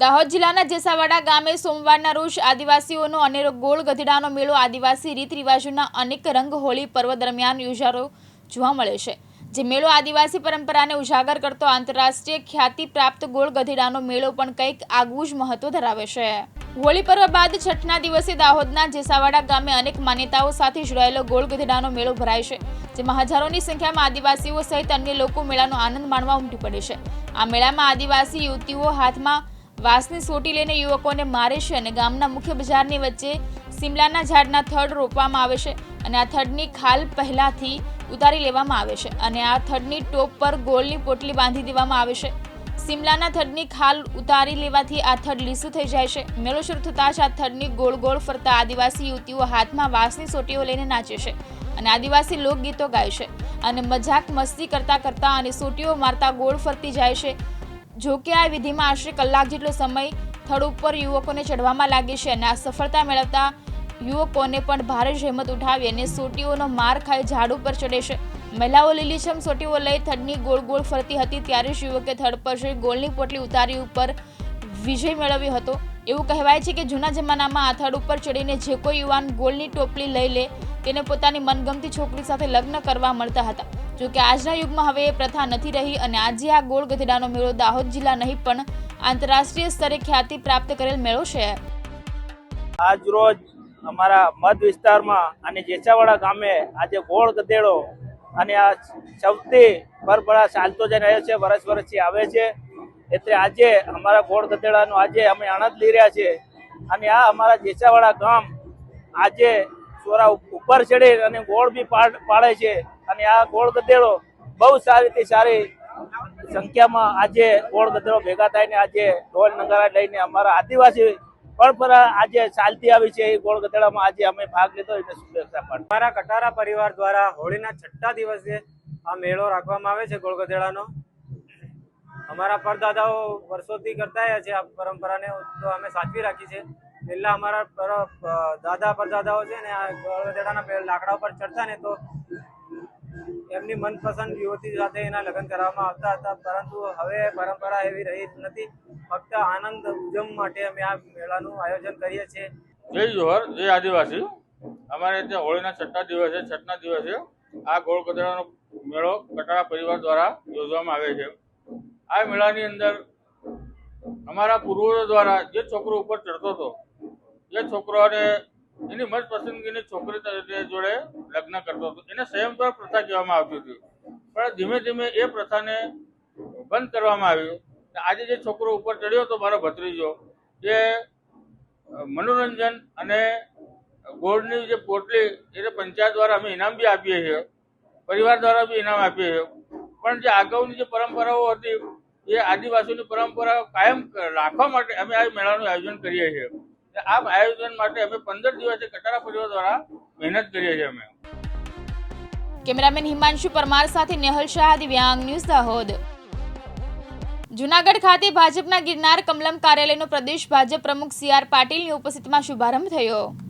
દાહોદ જિલ્લાના જેસાવાડા ગામે સોમવારના રોજ આદિવાસીઓનો અને ગોળ ગધેડાનો મેળો આદિવાસી રીત રિવાજોના અનેક રંગ હોળી પર્વ દરમિયાન યોજારો જોવા મળે છે. જે મેળો આદિવાસી પરંપરાને ઉજાગર કરતો આંતરરાષ્ટ્રીય ખ્યાતિ પ્રાપ્ત ગોળ ગધેડાનો મેળો પણ કંઈક આગવું જ મહત્વ ધરાવે છે. હોળી પર્વ બાદ છઠના દિવસે દાહોદના જેસાવાડા ગામે અનેક માન્યતાઓ સાથે જોડાયેલો ગોળ ગધેડાનો મેળો ભરાય છે જેમાં હજારોની સંખ્યામાં આદિવાસીઓ સહિત અન્ય લોકો મેળાનો આનંદ માણવા ઉમટી પડે છે. આ મેળામાં આદિવાસી યુવતીઓ હાથમાં વાંસની સોટી લઈને યુવકોને મારે છે અને ગામના મુખ્ય બજારની વચ્ચે સિમલાના ઝાડના થડ રોપવામાં આવે છે અને આ થડની ખાલ પહેલાંથી ઉતારી લેવામાં આવે છે અને આ થડની ટોપ પર ગોળની પોટલી બાંધી દેવામાં આવે છે. સિમલાના થડની ખાલ ઉતારી લેવાથી આ થડ લીસું થઈ જાય છે. મેળો શરૂ થતાં જ આ થડની ગોળ ગોળ ફરતા આદિવાસી યુવતીઓ હાથમાં વાંસની સોટીઓ લઈને નાચે છે અને આદિવાસી લોકગીતો ગાય છે અને મજાક મસ્તી કરતા કરતા અને સોટીઓ મારતા ગોળ ફરતી જાય છે. જો કે આ વિધિમાં આશરે કલાક જેટલો સમય થડ ઉપર યુવકોને ચડવામાં લાગે છે અને આ સફળતા મેળવતા યુવકોને પણ ભારે જહેમત ઉઠાવી અને સોટીઓનો માર ખાઈ ઝાડ ઉપર ચડે છે. મહિલાઓ લીલીછમ સોટીઓ લઈ થડની ગોળ ગોળ ફરતી હતી ત્યારે જ યુવકે થડ પર જઈ ગોળની પોટલી ઉતારી ઉપર વિજય મેળવ્યો હતો. એવું કહેવાય છે કે જૂના જમાનામાં આ થડ ઉપર ચડીને જે કોઈ યુવાન ગોળની ટોપલી લઈ લે તેને પોતાની મનગમતી છોકરી સાથે લગ્ન કરવા મળતા હતા. જો કે આજના યુગમાં હવે એ પ્રથા નથી રહી અને આજે આ ગોળ ગધેડાનો મેળો દાહોદ જિલ્લા નહીં, પણ આંતરરાષ્ટ્રીય સ્તરે ખ્યાતિ પ્રાપ્ત કરેલ મેળો છે. આજ રોજ અમારા મધ વિસ્તારમાં અને જેચાવાડા ગામે આજે ગોળ ગધેડો અને આ સૌથી ભરભરા ચાલતો જઈને આવ્યો છે, વરસ વર્ષથી આવે છે. એટલે આજે અમારા ગોળ ગધેડાનો આજે અમે આનંદ લઈ રહ્યા છીએ. અને આ અમારા જેચાવાડા ગામ આજે ચોરા ઉપર ચડી અને ગોળ બી પાડે છે. અને આ ગોળ ગધેડો બહુ સારી સારી સંખ્યામાં આજે ગોળ ગધેડો ભેગા થઈને આજે ઢોલ નગારા લઈને અમારા આદિવાસી પરંપરા આજે ચાલતી આવી છે. એ ગોળ ગધેડામાં આજે અમે ભાગ લીધો. એને કટારા પરિવાર દ્વારા હોળીના છઠ્ઠા દિવસે આ મેળો રાખવામાં આવે છે ગોળગધેડાનો અમારા પરદાદાઓ વર્ષોથી કરતા આવ્યા છે તો અમે સાચવી રાખી છે. પહેલા અમારા દાદા પરદાદાઓ છે ને આ ગોળ ગધેડાના લાકડા ઉપર ચડતા ને તો એમની મનપસંદ યુવતી સાથે એના લગ્ન કરવામાં આવતા હતા, પરંતુ હવે પરંપરા એવી રહી નથી. ફક્ત આનંદ ઉજમ માટે અમે આ મેળાનું આયોજન કરીએ છીએ. જય જોહર, જય આદિવાસી. અમારે ત્યાં હોળીના છઠ્ઠા દિવસે છઠ્ઠના દિવસે આ ગોળ કચરાનો મેળો કટારા પરિવાર દ્વારા યોજવામાં આવે છે. આ મેળાની અંદર અમારા પૂર્વજો દ્વારા જે છોકરો ઉપર ચડતો હતો એ છોકરાને એની મત પસંદગીની છોકરી જોડે લગ્ન કરતો હતો. એને સંયમપર પ્રથા કહેવામાં આવતી હતી. પણ ધીમે ધીમે એ પ્રથાને બંધ કરવામાં આવ્યું આજે જે છોકરો ઉપર ચડ્યો હતો મારો ભત્રીજો, એ મનોરંજન અને ગોળની જે પોટલી, એને પંચાયત દ્વારા અમે ઇનામ બી આપીએ છીએ. પરિવાર દ્વારા બી ઇનામ આપીએ છીએ. પણ જે અગાઉની જે પરંપરાઓ હતી, એ આદિવાસીની પરંપરા કાયમ રાખવા માટે અમે આ મેળાનું આયોજન કરીએ છીએ. કેમેરામેન હિમાંશુ પરમાર સાથે નેહલ શાહ, દિવ્યાંગ ન્યૂઝ જુનાગઢ ખાતે ભાજપના ગિરનાર કમલમ કાર્યાલયનો પ્રદેશ ભાજપ પ્રમુખ સી આર પાટીલની ઉપસ્થિતિમાં શુભારંભ થયો.